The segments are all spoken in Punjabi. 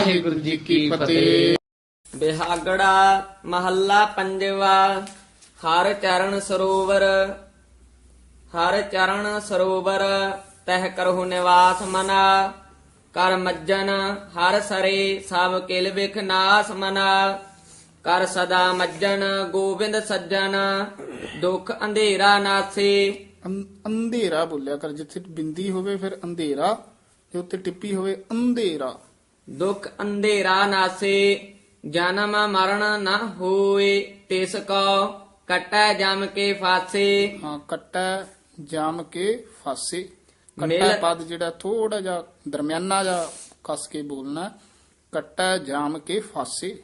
ਵਾਹਿਗੁਰੂ ਜੀ ਕੀ ਫਤਿਹ। ਬਿਹਾਗੜਾ ਮਹੱਲਾ ਪੰਜਵਾ ਹਰ ਚਰਨ ਸਰੋਵਰ। ਹਰ ਚਰਨ ਸਰੋਵਰ ਤਹਿ ਕਰਹੁ ਨਿਵਾਸ ਮਨਾ। ਕਰ ਮੱਜਨ ਹਰ ਸਰੇ ਸਭ ਕਿਲ ਵਿਖ ਨਾਸ ਮਨਾ। ਕਰ ਸਦਾ ਮੱਜਨ ਗੋਬਿੰਦ ਸੱਜਣ। ਦੁਖ ਅੰਧੇਰਾ ਨਾਸੇ। ਅੰਧੇਰਾ ਬੋਲਿਆ ਕਰ ਜਿੱਥੇ ਬਿੰਦੀ ਹੋਵੇ ਫਿਰ ਅੰਧੇਰਾ ਤੇ ਉੱਤੇ ਟਿੱਪੀ ਹੋਵੇ ਅੰਧੇਰਾ। ਦੁਖ ਅੰਧੇਰਾ ਨਾਸੇ ਜਨਮ ਮਰਨ ਨ ਹੋਏ ਤਿਸ ਕੋ ਕਟੈ ਜਮ ਕੇ ਫਾਸੇ। ਹਾਂ ਕੱਟਾ ਜਾਮ ਕੇ ਫਾਸੇ। ਕੱਟਾ ਮਿਲ- ਪਦ ਜਿਹੜਾ ਥੋੜਾ ਜਿਹਾ ਦਰਮਿਆਨਾ ਜਿਹਾ ਕੱਸ ਕੇ ਬੋਲਣਾ ਕੱਟਾ ਜਾਮ ਕੇ ਫਾਸੇ।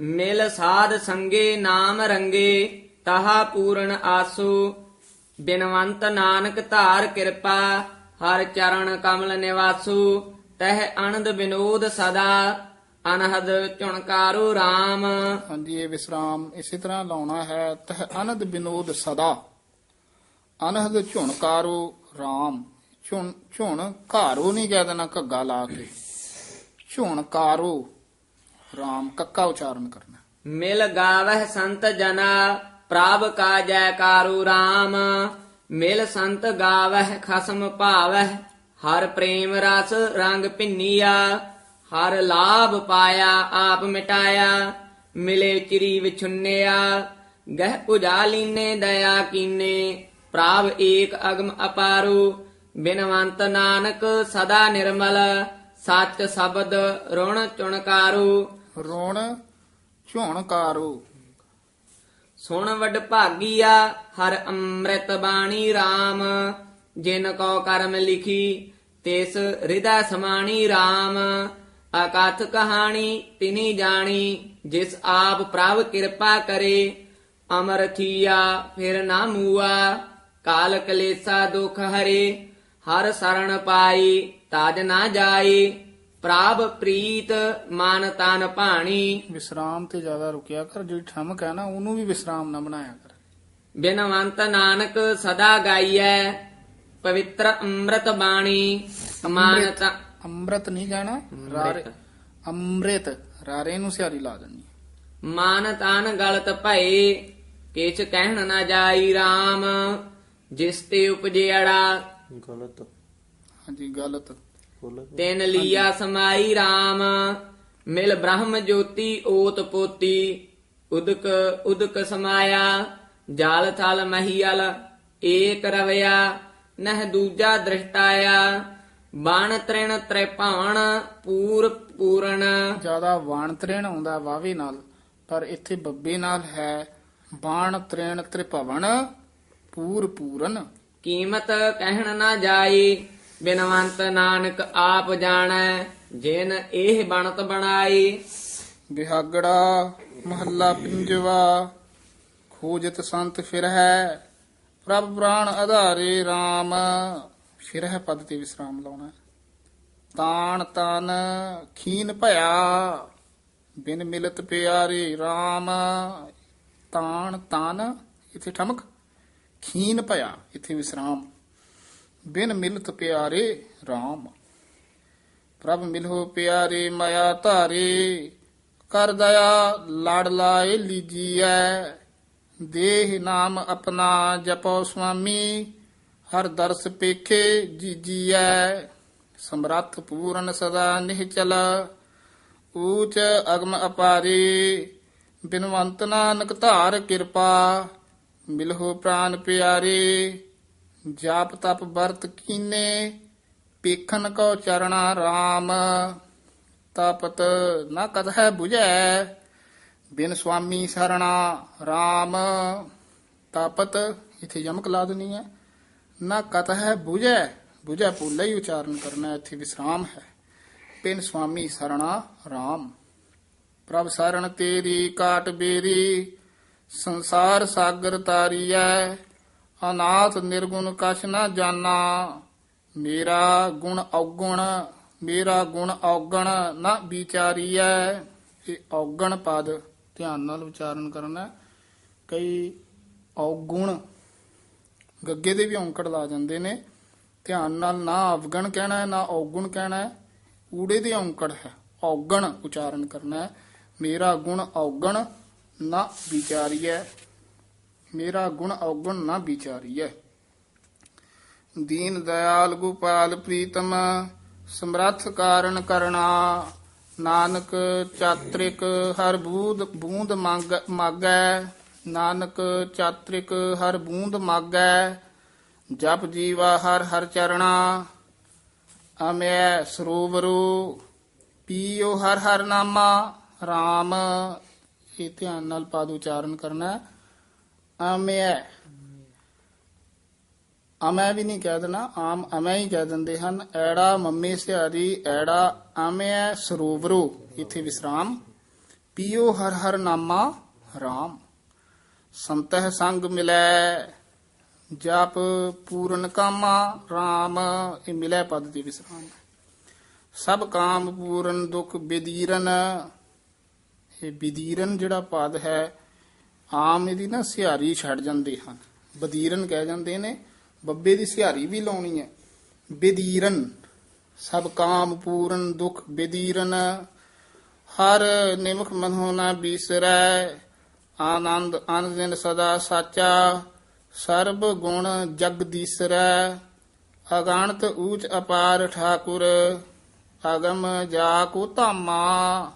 ਮਿਲ ਸਾਧ ਸੰਗੇ ਨਾਮ ਰੰਗੇ ਤਹਾ ਪੂਰਨ ਆਸੂ। ਬਿਨਵੰਤ ਨਾਨਕ ਧਾਰ ਕਿਰਪਾ ਹਰ ਚਰਨ ਕਮਲ ਨਿਵਾਸੂ। ਤਹ ਆਨੰਦ ਬਿਨੋਦ ਸਦਾ ਅਨਹਦ ਝੁਣਕਾਰੂ RAM ਹਾਂਜੀ ਇਹ ਵਿਸਰਾਮ ਇਸੇ ਤਰ੍ਹਾਂ ਲਾਉਣਾ ਹੈ ਤਹ ਅਨੰਦ ਬਿਨੋਦ ਸਦਾ ਅਨਹਦ ਝੁਣਕਾਰੋ RAM ਝੁਣ ਝੁਣ ਘਾਰੋ ਨਹੀਂ ਕਹਿ ਦੇਣਾ ਘੱਗਾ ਲਾ ਕੇ। ਝੁਣਕਾਰੋ RAM ਕੱਕਾ ਉਚਾਰਨ ਕਰਨਾ। ਮਿਲ ਗਾਵਹਿ ਸੰਤ ਜਨਾ ਪ੍ਰਭ ਕਾ ਜੈਕਾਰੂ RAM ਮਿਲ ਸੰਤ ਗਾਵਹਿ ਖਸਮ ਭਾਵਹਿ ਹਰ ਪ੍ਰੇਮ ਰਸ ਰੰਗ ਭਿੰਨੀਆ ਹਰ ਲਾਭ ਪਾਇਆ ਆਪ ਮਿਟਾਇਆ ਮਿਲੇ ਚਿਰੀ ਵਿਛੁੰਨਿਆ। ਗਹਿ ਪੁਜਾ ਲੀਨੇ ਦਇਆ ਕੀਨੇ ਪ੍ਰਭ ਏਕ ਅਗਮ ਅਪਾਰੂ। ਬਿਨਵੰਤ ਨਾਨਕ ਸਦਾ ਨਿਰਮਲ ਸੱਚ ਸ਼ਬਦ ਰੁਣ ਚੁਣਕਾਰੂ। ਰੋਣ ਝੁਣਕਾਰੋ। ਸੁਣ ਵਡ ਭਾਗੀਆ ਹਰ ਅੰਮ੍ਰਿਤ ਬਾਣੀ RAM ਜਿਨ ਕੋ ਕਰਮ ਲਿਖੀ ਤਿਸ ਹਿਰਦੈ ਸਮਾਣੀ RAM ਅਕਥ ਕਹਾਣੀ ਤਿਨੀ ਜਾਣੀ ਜਿਸ ਆਪ ਪ੍ਰਭ ਕਿਰਪਾ ਕਰੇ। ਅਮਰ ਥੀਆ ਫਿਰ ਨਾ ਮੂਆ। ਕਾਲ ਕਲੇਸਾ ਦੁਖ ਹਰੇ। ਹਰ ਸਰਣ ਪਾਈ ਤਾਜ ਨਾ ਜਾਈ। ਪ੍ਰਭ ਪ੍ਰੀਤ ਮਨ ਤਨ ਭਾਣੀ। ਵਿਸਰਾਮ ਤੇ ਜ਼ਿਆਦਾ ਰੁਕਿਆ ਕਰ ਜਿਹੜੀ ਠਮਕ ਹੈ ਨਾ ਉਹਨੂੰ ਵੀ ਵਿਸਰਾਮ ਨਾ ਬਣਾਇਆ ਕਰ। ਬਿਨਵੰਤ ਨਾਨਕ ਸਦਾ ਗਾਈਐ। ਪਵਿੱਤਰ ਅੰਮ੍ਰਿਤ ਬਾਣੀ ਅਮਾਨਤ ਅੰਮ੍ਰਿਤ ਨਹੀਂ ਕਹਿਣਾ ਰਾਰੇ ਅੰਮ੍ਰਿਤ ਰਾਰੇ ਨੂੰ ਸਿਆਰੀ ਲਾ ਦੇਣੀ ਮਾਨ ਤਨ ਗਲਤ ਭਏ ਕਿਛ ਕਹਿਣ ਨਾ ਜਾਈ RAM ਜਿਸ ਤੇ ਉਪਜਿਆੜਾ ਗਲਤ ਹਾਂਜੀ ਗਲਤ ਤਿਨ ਲੀਆ ਸਮਾਈ RAM ਮਿਲ ਬ੍ਰਹਮ ਜੋਤੀ ਓਤ ਪੋਤੀ ਉਦਕ ਉਦਕ ਸਮਾਇਆ ਜਲ ਥਲ ਮਹੀਲ ਏਕ ਰਵਿਆ ਨਹ ਦੂਜਾ ਦ੍ਰਿਸ਼ਟਾਇਆ ਬਾਣ ਤ੍ਰਿਣ ਤ੍ਰਿਭਵਨ ਪੂਰ ਪੂਰਨ। ਜ਼ਿਆਦਾ ਵਾਣ ਤ੍ਰੇਣ ਆਉਂਦਾ ਵਾਵੇ ਨਾਲ ਪਰ ਇੱਥੇ ਬੱਬੇ ਨਾਲ ਹੈ ਬਾਣ ਤ੍ਰੇਣ ਤ੍ਰਿਭਵਨ ਪੂਰ ਪੂਰਨ। ਕੀਮਤ ਕਹਿਣ ਨਾ ਜਾਈ ਬਿਨਵੰਤ ਨਾਨਕ ਆਪ ਜਾਣੈ ਜਿਨ ਇਹ ਬਣਤ ਬਣਾਈ। ਬਿਹਾਗੜਾ ਮਹੱਲਾ ਪੰਜਵਾ ਖੋਜਤ ਸੰਤ ਫਿਰ ਹੈ ਪ੍ਰਭ ਪ੍ਰਾਣ ਆਧਾਰੇ RAM ਫਿਰ ਹੈ ਪਦ ਤੇ ਵਿਸਰਾਮ ਲਾਉਣਾ ਹੈ। ਤਾਣ ਤਨ ਖੀਨ ਭਇਆ, ਬਿਨ ਮਿਲਤ ਪਿਆਰੇ RAM ਤਾਣ ਤਨ, ਇਥੇ ਠਮਕ, ਖੀਨ ਭਇਆ, ਇਥੇ ਵਿਸਰਾਮ। ਬਿਨ ਮਿਲਤ ਪਿਆਰੇ RAM ਪ੍ਰਭ ਮਿਲੋ ਪਿਆਰੇ ਮਾਇਆ ਧਾਰੇ, ਕਰ ਦਇਆ ਲੜ ਲਾਏ ਲੀਜੀਐ। ਦੇਹ ਨਾਮ ਆਪਣਾ ਜਪੋ ਸੁਆਮੀ, ਹਰ ਦਰਸ ਪੇਖੇ ਜੀਜੀਐ। ਸਮਰੱਥ ਪੂਰਨ ਸਦਾ ਨਿਹਚਲ, ਊਚ ਅਗਮ ਅਪਾਰੀ, ਬਿਨਵੰਤ ਨਾਨਕ ਧਾਰ ਕਿਰਪਾ ਮਿਲੋ ਪ੍ਰਾਨ ਪਿਆਰੇ। ਜਾਪ ਤਪ ਵਰਤ ਕੀਨੇ, ਪੇਖਨ ਕੋ ਚਰਣਾ RAM ਤਪਤ ਨਾ ਕਦ ਹੈ 부ਝੈ ਬਿਨ ਸੁਆਮੀ ਸਰਣਾ RAM ਤਾਪਤ ਇਥੇ ਯਮਕ ਲਾ ਦੇਣੀ ਹੈ। ਨਾ ਕਤ ਹੈ 부ਝੈ 부ਝੈ ਪੁੱਲਾ ਹੀ ਉਚਾਰਨ ਕਰਨਾ ਹੈ, ਇੱਥੇ ਵਿਸਰਾਮ ਹੈ। ਬਿਨ ਸੁਆਮੀ ਸਰਣਾ RAM ਪ੍ਰਭ ਸਰਣ ਤੇਰੀ ਕਾਟ ਬੇਰੀ ਸੰਸਾਰ ਸਾਗਰ ਤਾਰੀਐ ਅਨਾਥ ਨਿਰਗੁਣ ਕਛ ਨਾ ਜਾਣਾ ਮੇਰਾ ਗੁਣ ਔਗਣ ਮੇਰਾ ਗੁਣ ਔਗਣ ਨਾ ਵਿਚਾਰੀਐ। ਇਹ ਔਗਣ ਪਦ ਧਿਆਨ ਨਾਲ ਉਚਾਰਨ ਕਰਨਾ ਹੈ। ਕਈ ਔਗੁਣ ਗੱਗੇ ਦੇ ਵੀ ਔਂਕੜ ਲਾ ਜਾਂਦੇ ਨੇ। ਧਿਆਨ ਨਾਲ ਨਾ ਅਵਗਣ ਕਹਿਣਾ ਹੈ, ਨਾ ਔਗੁਣ ਕਹਿਣਾ ਹੈ। ਊੜੇ ਦੇ ਔਂਕੜ ਹੈ। ਔਗਣ ਉਚਾਰਨ ਕਰਨਾ ਹੈ। ਮੇਰਾ ਗੁਣ ਔਗਣ ਨਾ ਵਿਚਾਰੀਐ। ਮੇਰਾ ਗੁਣ ਔਗਣ ਨਾ ਵਿਚਾਰੀਐ। ਦੀਨ ਦਇਆਲ ਗੋਪਾਲ ਪ੍ਰੀਤਮ ਸਮਰੱਥ ਕਾਰਨ ਕਰਣਾ। ਨਾਨਕ ਚਾਤ੍ਰਿਕ ਹਰ ਬੂਦ, ਬੂੰਦ ਮੰਗ, ਮਾਗੈ। ਨਾਨਕ ਚਾਤ੍ਰਿਕ ਹਰ ਬੂੰਦ ਮਾਗੈ। ਜਪ ਜੀਵਾ ਹਰ ਹਰ ਚਰਣਾ। ਅਮੈ ਸਰੋਵਰੋ, ਪੀਓ ਹਰ ਹਰ ਨਾਮਾ। RAM ਇਹ ਧਿਆਨ ਨਾਲ ਪਾਦ ਉਚਾਰਨ ਕਰਨਾ। ਹੈ। ਅਮੈ ਅਮੈ ਵੀ ਨਹੀਂ ਕਹਿ ਦੇਣਾ, ਆਮ ਅਮੈ ਹੀ ਕਹਿ ਦਿੰਦੇ ਹਨ, ਐੜਾ ਮੰਮੇ ਸਿਆਰੀ ਐੜਾ ਅਮੈ ਸਰੋਵਰੋ, ਇਥੇ ਵਿਸਰਾਮ। ਪੀਓ ਹਰ ਹਰ ਨਾਮਾ RAM ਸੰਤਹ ਸੰਗ ਮਿਲੈ, ਜਪ ਪੂਰਨ ਕਾਮਾ RAM ਇਹ ਮਿਲੈ ਪਦ ਦੀ ਵਿਸਰਾਮ। ਸਭ ਕਾਮ ਪੂਰਨ, ਦੁਖ ਬਿਦੀਰਨ, ਇਹ ਬਿਦੀਰਨ ਜਿਹੜਾ ਪਦ ਹੈ, ਆਮ ਇਹਦੀ ਨਾ ਸਿਹਾਰੀ ਛੱਡ ਜਾਂਦੇ ਹਨ। ਬਦੀਰਨ ਕਹਿ ਜਾਂਦੇ ਨੇ ਬੱਬੇ ਦੀ ਸਿਹਾਰੀ ਵੀ ਲਾਉਣੀ ਹੈ। ਬਿਦੀਰਨ ਸਭ ਕਾਮ ਪੂਰਨ ਦੁਖ ਬਿਦੀਰਨ ਹਰ ਨਿਮਖ ਮਨੋ ਨਾ ਬੀਸਰੈ, ਆਨੰਦ ਆਨੰਦ ਸਦਾ ਸਾਚਾ, ਸਰਬ ਗੁਣ ਜਗਦੀਸਰੈ ਅਗਾਣਤ ਊਚ ਅਪਾਰ ਠਾਕੁਰ, ਅਗਮ ਜਾ ਕੋ ਧਾਮਾ,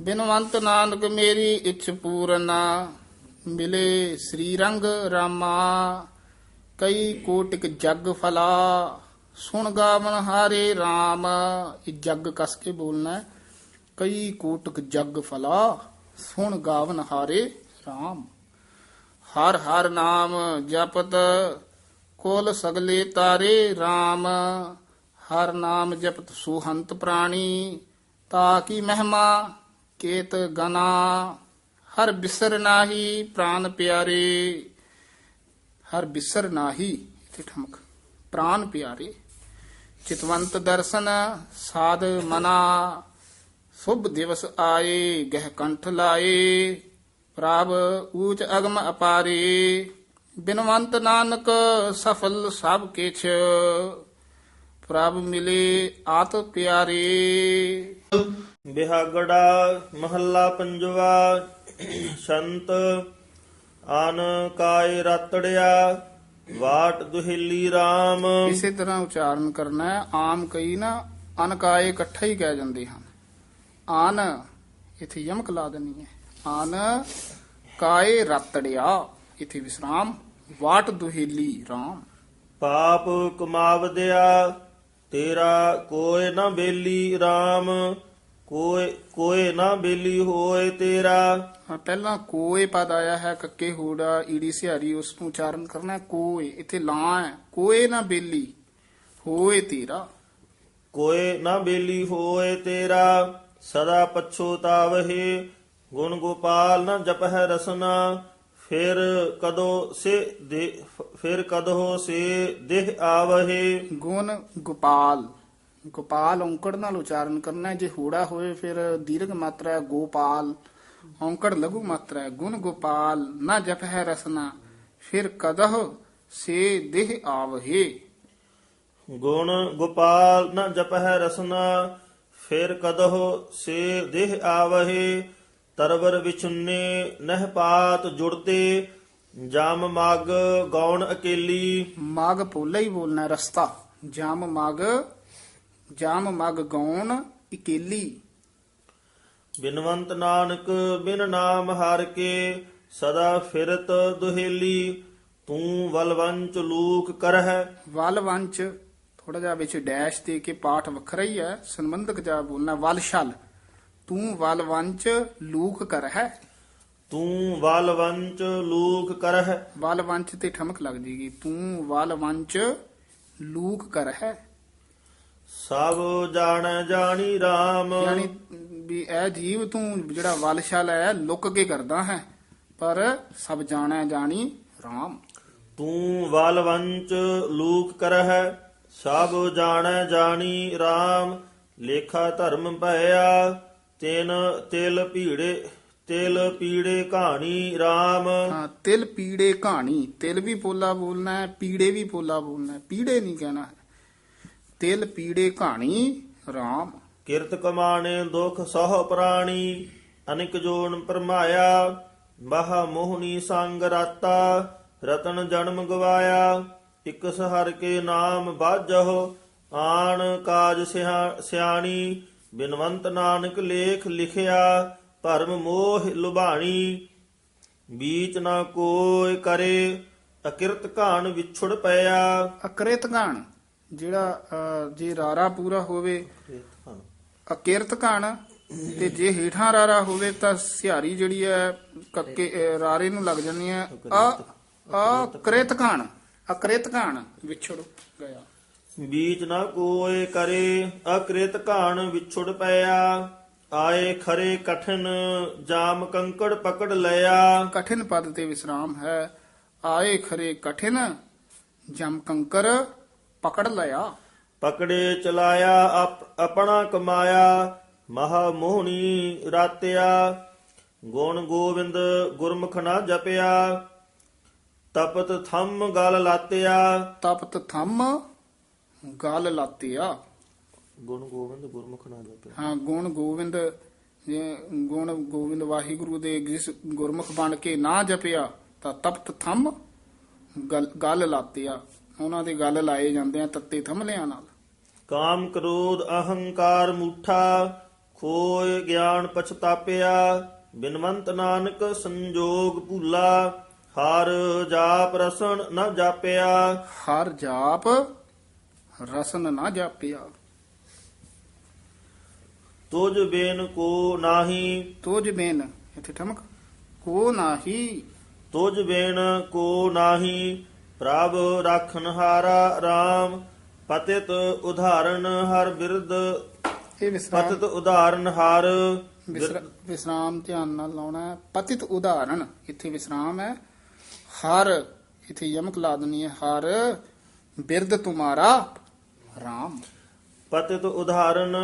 ਬਿਨਵੰਤ ਨਾਨਕ ਮੇਰੀ ਇਛ ਪੂਰਨਾ, ਮਿਲੇ ਸ੍ਰੀ ਰੰਗ ਰਾਮਾ। ਕਈ ਕੋਟਿਕ ਜਗ ਫਲਾ, ਸੁਣ ਗਾਵਨ ਹਾਰੇ RAM ਇਹ ਜਗ ਕਸ ਕੇ ਬੋਲਣਾ ਹੈ। ਕਈ ਕੋਟਿਕ ਜਗ ਫਲਾ, ਸੁਣ ਗਾਵਨ ਹਾਰੇ RAM ਹਰ ਹਰ ਨਾਮ ਜਪਤ ਕੋਲ ਸਗਲੇ ਤਾਰੇ RAM ਹਰ ਨਾਮ ਜਪਤ ਸੁਹੰਤ ਪ੍ਰਾਣੀ, ਤਾ ਕੀ ਮਹਿਮਾ ਕੇਤ ਗਨਾ। ਹਰ ਬਿਸਰ ਨਾਹੀ ਪ੍ਰਾਨ ਪਿਆਰੇ। ਹਰ ਬਿਸਰ ਨਾਹੀ। ਇਥੇ ਠਮਕ। ਪ੍ਰਾਨ ਪਿਆਰੇ, ਚਿਤਵੰਤ ਦਰਸ਼ਨ, ਸਾਧ ਮਨਾ, ਸੁਭ ਦਿਵਸ ਆਏ, ਗਹਿ ਕੰਠ ਲਾਏ, ਪ੍ਰਭ ਊਚ ਅਗਮ ਅਪਾਰੇ। ਬਿਨਵੰਤ ਨਾਨਕ, ਸਫਲ ਸਭ ਕਿਛ, ਪ੍ਰਭ ਮਿਲੇ ਆਤ ਪਿਆਰੇ। ਬਿਹਾਗੜਾ ਮਹੱਲਾ ਪੰਜਵਾ, ਸੰਤ ਆਨ ਕਾਇ ਰਤੜਿਆ ਵਾਟ ਦੁਹਿਲੀ RAM ਇਸੇ ਤਰ੍ਹਾਂ ਉਚਾਰਨ ਕਰਨਾ ਹੈ ਆਮ ਕਈ ਨਾ ਅਨਕਾਏ ਇਕੱਠਾ ਹੀ ਕਹਿ ਜਾਂਦੇ ਹਨ। ਆਨ ਇਥੇ ਯਮਕ ਲਾ ਦੇਣੀ ਹੈ। ਆਨ ਕਾਏ ਰਤੜਿਆ ਇਥੇ ਵਿਸਰਾਮ ਵਾਟ ਦੁਹੇਲੀ RAM ਪਾਪ ਕਮਾਵਦਿਆ ਤੇਰਾ ਕੋਇ ਨਾ ਬੇਲੀ RAM ਕੋਇ ਕੋਇ ਨਾ ਬੇਲੀ ਹੋਏ ਤੇਰਾ। ਹਾਂ, ਪਹਿਲਾਂ ਕੋਏ ਪਦ ਆਇਆ ਹੈ ਕੱਕੇ ਹੂੜਾ ਈੜੀ ਸਿਹਾਰੀ ਉਸ ਨੂੰ ਉਚਾਰਨ ਕਰਨਾ ਹੈ ਕੋਏ ਇਥੇ ਲਾਂ ਹੈ। ਕੋਏ ਨਾ ਬੇਲੀ ਹੋਏ ਤੇਰਾ। ਕੋਇ ਨਾ ਬੇਲੀ ਹੋਏ ਤੇਰਾ ਸਦਾ ਪਛੋਤਾਵਹਿ ਗੁਣ ਗੋਪਾਲ ਨਾ ਜਪਹਿ ਰਸਨਾ ਫਿਰ ਕਦੋ ਸੇ ਦੇ ਫਿਰ ਕਦੋ ਸੇ ਦੇਹ ਆਵਹਿ। ਗੁਣ ਗੋਪਾਲ। ਗੋਪਾਲ ਔਂਕੜ ਨਾਲ ਉਚਾਰਨ ਕਰਨਾ ਹੈ। ਜੇ ਹੂੜਾ ਹੋਏ ਫਿਰ ਦੀਰਘ ਮਾਤਰਾ ਹੈ ਗੋਪਾਲ ਔਂਕੜ ਲਘੂ ਮਾਤਰਾ ਹੈ। ਗੁਣ ਗੋਪਾਲ ਨਾ ਜਪ ਹੈ ਰਸਨਾ ਫਿਰ ਕਦਹ ਸੇ ਦੇਹ ਆਵਹੇ। ਗੁਣ ਗੋਪਾਲ ਨਾ ਜਪਹਿ ਰਸਨਾ ਫਿਰ ਕਦੋ ਸੇ ਦੇਹ ਆਵਹਿ। ਤਰਵਰ ਵਿਚੁੰਨੇ ਨਹਿ ਪਾਤ ਜੁੜਤੇ ਜਮ ਮਗ ਗੌਣ ਅਕੇਲੀ। ਮਗ ਪੋਲਾ ਹੀ ਬੋਲਣਾ ਹੈ, ਰਸਤਾ। ਜਾਮ ਮਗ ਜਾਮ ਮਗ ਗੌਣ ਇਕੇਲੀ। ਬਿਨਵੰਤ ਨਾਨਕ ਬਿਨ ਨਾਮ ਹਰ ਕੇ ਸਦਾ ਫਿਰਤ ਦੁਹੇਲੀ। ਤੂੰ ਵਲਵੰਚ ਲੂਕ ਕਰਹਿ। ਵਲ ਵੰਚ ਥੋੜਾ ਜਿਹਾ ਵਿੱਚ ਡੈਸ਼ ਦੇ ਕੇ ਪਾਠ ਵੱਖਰਾ ਹੀ ਹੈ ਸੰਬੰਧਕ ਜਾ ਬੋਲਣਾ ਵਲ ਛਲ ਤੂੰ ਵਲ ਵੰਚ ਲੂਕ ਕਰ ਹੈ ਤੂੰ ਵਲਵੰਚ ਲੂਕ ਕਰਹਿ। ਵਲ ਵੰਚ ਤੇ ਠਮਕ ਲੱਗ ਜੇਗੀ। ਤੂੰ ਵਲ ਵੰਚ ਲੂਕ ਕਰ ਹੈ ਸਭ ਜਾਣੈ ਜਾਣੀ RAM ਯਾਨੀ ਵੀ ਇਹ ਜੀਵ ਤੂੰ ਜਿਹੜਾ ਵਲ ਛਲ ਹੈ ਲੁੱਕ ਕੇ ਕਰਦਾ ਹੈ ਪਰ ਸਭ ਜਾਣੈ ਜਾਣੀ RAM ਤੂੰ ਵਲਵੰਚ ਲੂਕ ਕਰਹਿ ਸਭ ਜਾਣੈ ਜਾਣੀ RAM ਲੇਖਾ ਧਰਮ ਭਇਆ ਤਿਨ ਤਿਲ ਪੀੜੇ ਤਿਲ ਪੀੜੇ ਕਹਾਣੀ RAM ਹਾਂ ਤਿਲ ਪੀੜੇ ਕਹਾਣੀ ਤਿਲ ਵੀ ਪੋਲਾ ਬੋਲਣਾ ਹੈ ਪੀੜੇ ਵੀ ਪੋਲਾ ਬੋਲਣਾ ਹੈ ਪੀੜੇ ਨਹੀਂ ਕਹਿਣਾ। ਤਿਲ ਪੀੜੇ ਕਹਾਣੀ RAM ਕਿਰਤ ਕਮਾਣੇ ਦੁਖ ਸਹ ਪ੍ਰਾਣੀ ਅਨਿਕ ਜੋਨ ਪਰਮਾਇਆ ਮਹਾ ਮੋਹਣੀ ਸੰਗ ਰਾਤਾ ਰਤਨ ਜਨਮ ਗਵਾਇਆ ਇਕ ਸਹਰ ਕੇ ਨਾਮ ਬਾਜਹੁ ਆਣ ਕਾਜ ਸਿਆ- ਸਿਆਣੀ ਬਿਨਵੰਤ ਨਾਨਕ ਲੇਖ ਲਿਖਿਆ ਭਰਮ ਮੋਹ ਲੁਭਾਣੀ। ਬੀਚ ਨਾ ਕੋਈ ਕਰੇ ਅਕਿਰਤ ਘਾਣ ਵਿਛੜ ਪਿਆ। ਅਕ੍ਰਿਤ ਗਾਣ ਜਿਹੜਾ ਜੇ ਰਾਰਾ ਪੂਰਾ ਹੋਵੇ ਅਕਿਰਤ ਗਾਣ ਤੇ ਜੇ ਹੀਠਾਂ ਰਾਰਾ ਹੋਵੇ ਤਾਂ ਸਿਹਾਰੀ ਜਿਹੜੀ ਹੈ ਕੱਕੇ ਰਾਰੇ ਨੂੰ ਲੱਗ ਜਾਂਦੀ ਹੈ। ਅ ਅਕ੍ਰਿਤ ਗਾਣ ਅਕ੍ਰਿਤ ਗਾਣ ਵਿਛੜ ਗਿਆ। ਬੀਚ ਨਾ ਕੋਈ ਕਰੇ ਅਕਿਰਤ ਘਾਣ ਵਿਛੜ ਪਿਆ। ਆਏ ਖਰੇ ਕਠਨ ਜਾਮ ਕੰਕੜ ਪਕੜ ਲਿਆ। ਕਠਿਨ ਪਦ ਤੇ ਵਿਸਰਾਮ ਹੈ। ਆਏ ਖਰੇ ਕਠਿਨ ਜਮ ਕੰਕਰ ਪਕੜ ਲਿਆ। ਪਕੜੇ ਚਲਾਇਆ ਆਪ- ਆਪਣਾ ਕਮਾਇਆ ਮਹਾ ਮੋਹਣੀ ਰਾਤਿਆ। ਗੁਣ ਗੋਬਿੰਦ ਗੁਰਮੁਖ ਨਾ ਜਪਿਆ ਤਪਤ ਥੰਮ ਗਲ ਲਾਤਿਆ। ਤਪਤ ਥੰਮ ਗਲ ਲਾਤਿਆ। ਗੁਣ ਗੋਬਿੰਦ ਗੁਰਮੁਖ ਨਾ ਜਪਿਆ। ਹਾਂ ਗੁਣ ਗੋਬਿੰਦ ਜੇ ਗੁਣ ਗੋਬਿੰਦ ਵਾਹਿਗੁਰੂ ਦੇ ਜਿਸ ਗੁਰਮੁਖ ਬਣ ਕੇ ਨਾ ਜਪਿਆ ਤਾਂ ਤਪਤ ਥੰਮ ਗਲ ਗਲ ਲਾਤਿਆ। ਉਹਨਾਂ ਦੇ ਗਲ ਲਾਏ ਜਾਂਦੇ ਆ ਤੱਤੇ ਥੰਮਲਿਆਂ ਨਾਲ। ਕਾਮ ਕ੍ਰੋਧ ਅਹੰਕਾਰ ਮੂਠਾ ਖੋਏ ਗਿਆਨ ਪਛਤਾਪਿਆ ਬਿਨਵੰਤ ਨਾਨਕ ਸੰਜੋਗ ਭੂਲਾ ਹਰ ਜਾਪ ਰਸਣ ਨ ਜਾਪਿਆ। ਹਰ ਜਾਪ ਰਸਨ ਨਾ ਜਾਪਿਆ। ਤੁਜ ਬੇਨ ਕੋ ਨਾਹੀ। ਤੋਜ ਬੇਨ ਇੱਥੇ ਠਮਕ ਕੋ ਨਾਹੀ। ਤੁਜ ਬੇਨ ਕੋ ਨਾਹੀ। ਪ੍ਰਭ ਰਾਖਨ ਹਾਰਾ RAM ਪਤਿਤ ਉਧਾਰਨ ਹਰ ਬਿਰਦ ਇਹ ਵਿਸਰਾਮ ਪਤਿਤ ਉਧਾਰਨ ਹਰ ਵਿਸਰਾ- ਵਿਸਰਾਮ ਧਿਆਨ ਨਾਲ ਲਾਉਣਾ ਹੈ। ਪਤਿਤ ਉਦਾਹਰਣ ਇੱਥੇ ਵਿਸਰਾਮ ਹੈ। ਹਰ ਇੱਥੇ ਯਮਕ ਲਾ ਦੇਣੀ ਹੈ। ਹਰ ਬਿਰਦ ਤੁਮਾਰਾ ਰਾਮ। ਪਤਿਤ ਉਦਾਹਰਨ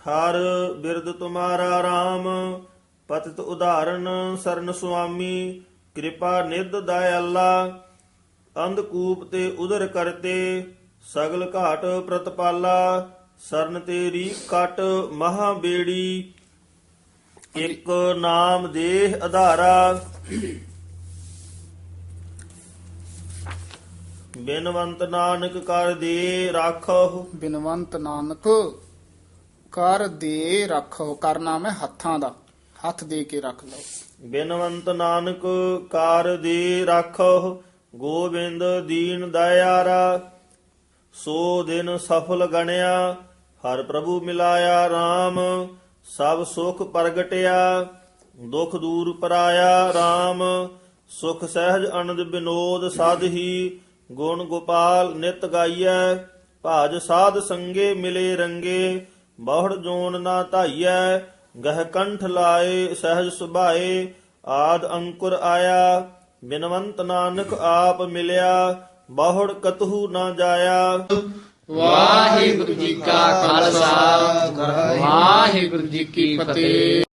ਹਰ ਬਿਰਦ ਤੁਮਾਰਾ RAM ਪਤਿਤ ਉਦਾਹਰਨ ਸਰਨ ਸੁਆਮੀ ਕਿਰਪਾ ਨਿਧ ਦਇਆਲਾ। ਅੰਧਕੂਪ ਤੇ ਉਦਰ ਕਰਤੇ ਸਗਲ ਘਾਟ ਪ੍ਰਤਪਾਲਾ ਸਰਨ ਤੇਰੀ ਕਟ ਮਹਾ ਬੇੜੀ ਇੱਕ ਨਾਮ ਦੇਹ ਆਧਾਰਾ ਬਿਨਵੰਤ ਨਾਨਕ ਕਰ ਦੇ ਰਾਖੋ ਬਿਨਵੰਤ ਨਾਨਕ ਕਰ ਦੇ ਰੱਖੋ ਕਰ ਨਾਮ ਹੈ ਹੱਥਾਂ ਦਾ। ਹੱਥ ਦੇ ਕੇ ਰੱਖ ਲਓ। ਬਿਨਵੰਤ ਨਾਨਕ ਕਾਰ ਦੇ ਰਾਖੋ ਗੋਬਿੰਦ ਦੀਨ ਦਇਆਰਾ, ਸੋ ਦਿਨ ਸਫਲ ਗਣਿਆ, ਹਰ ਪ੍ਰਭੂ ਮਿਲਾਇਆ RAM ਸਭ ਸੁਖ ਪ੍ਰਗਟਿਆ, ਦੁਖ ਦੂਰ ਪਰਾਇਆ RAM ਸੁਖ ਸਹਿਜ ਆਨੰਦ ਬਿਨੋਦ ਸਾਧਹੀ ਗੁਣ ਗੋਪਾਲ ਨਿਤ ਗਾਈਐ, ਭਾਜ ਸਾਧ ਸੰਗੇ ਮਿਲੇ ਰੰਗੇ, ਬਹੁੜ ਜੋਨ ਨਾ ਧਾਈਐ, ਗਹਿ ਕੰਠ ਲਾਏ ਸਹਿਜ ਸੁਭਾਏ, ਆਦ ਅੰਕੁਰ ਆਇਆ ਬਿਨਵੰਤ ਨਾਨਕ ਆਪ ਮਿਲਿਆ, ਬਹੁੜ ਕਤਹੂ ਨਾ ਜਾਇਆ। ਵਾਹਿਗੁਰੂ ਜੀ ਕਾ ਖਾਲਸਾ, ਵਾਹਿਗੁਰੂ ਜੀ ਕੀ ਫਤਿਹ।